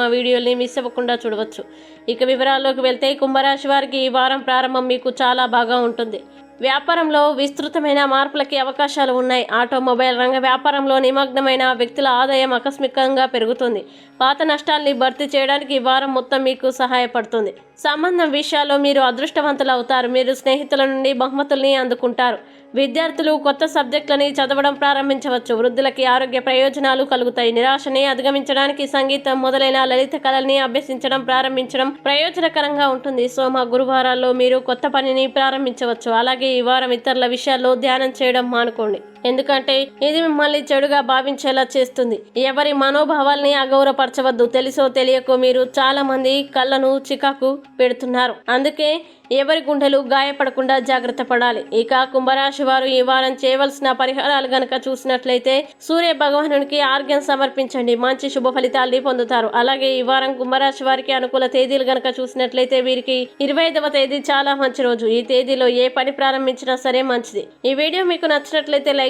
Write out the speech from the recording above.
మా వీడియోని మిస్ అవ్వకుండా చూడవచ్చు. ఇక వివరాల్లోకి వెళ్తే కుంభరాశి వారికి ఈ వారం ప్రారంభం మీకు చాలా బాగా ఉంటుంది. వ్యాపారంలో విస్తృతమైన మార్పులకి అవకాశాలు ఉన్నాయి. ఆటోమొబైల్ రంగ వ్యాపారంలో నిమగ్నమైన వ్యక్తుల ఆదాయం ఆకస్మికంగా పెరుగుతుంది. పాత నష్టాల్ని భర్తీ చేయడానికి ఈ వారం మొత్తం మీకు సహాయపడుతుంది. సంబంధం విషయాల్లో మీరు అదృష్టవంతులు అవుతారు. మీరు స్నేహితుల నుండి బహుమతుల్ని అందుకుంటారు. విద్యార్థులు కొత్త సబ్జెక్టులని చదవడం ప్రారంభించవచ్చు. వృద్ధులకి ఆరోగ్య ప్రయోజనాలు కలుగుతాయి. నిరాశని అధిగమించడానికి సంగీతం మొదలైన లలిత కళల్ని అభ్యసించడం ప్రారంభించడం ప్రయోజనకరంగా ఉంటుంది. సోమ గురువారాల్లో మీరు కొత్త పనిని ప్రారంభించవచ్చు. అలాగే ఈ వారం ఇతరుల విషయాల్లో ధ్యానం చేయడం మానుకోండి. ఎందుకంటే ఇది మిమ్మల్ని చెడుగా భావించేలా చేస్తుంది. ఎవరి మనోభావాల్ని అగౌరవపరచవద్దు. తెలుసో తెలియకో మీరు చాలా మంది కళ్ళను చికాకు పెడుతున్నారు. అందుకే ఎవరి గుండెలు గాయపడకుండా జాగ్రత్త పడాలి. ఇక కుంభరాశి వారు ఈ వారం చేయవలసిన పరిహారాలు గనక చూసినట్లయితే సూర్య భగవానునికి ఆర్గ్యం సమర్పించండి. మంచి శుభ ఫలితాల్ని పొందుతారు. అలాగే ఈ వారం కుంభరాశి వారికి అనుకూల తేదీలు గనక చూసినట్లయితే వీరికి ఇరవై ఐదవ తేదీ చాలా మంచి రోజు. ఈ తేదీలో ఏ పని ప్రారంభించినా సరే మంచిది. ఈ వీడియో మీకు నచ్చినట్లయితే లైక్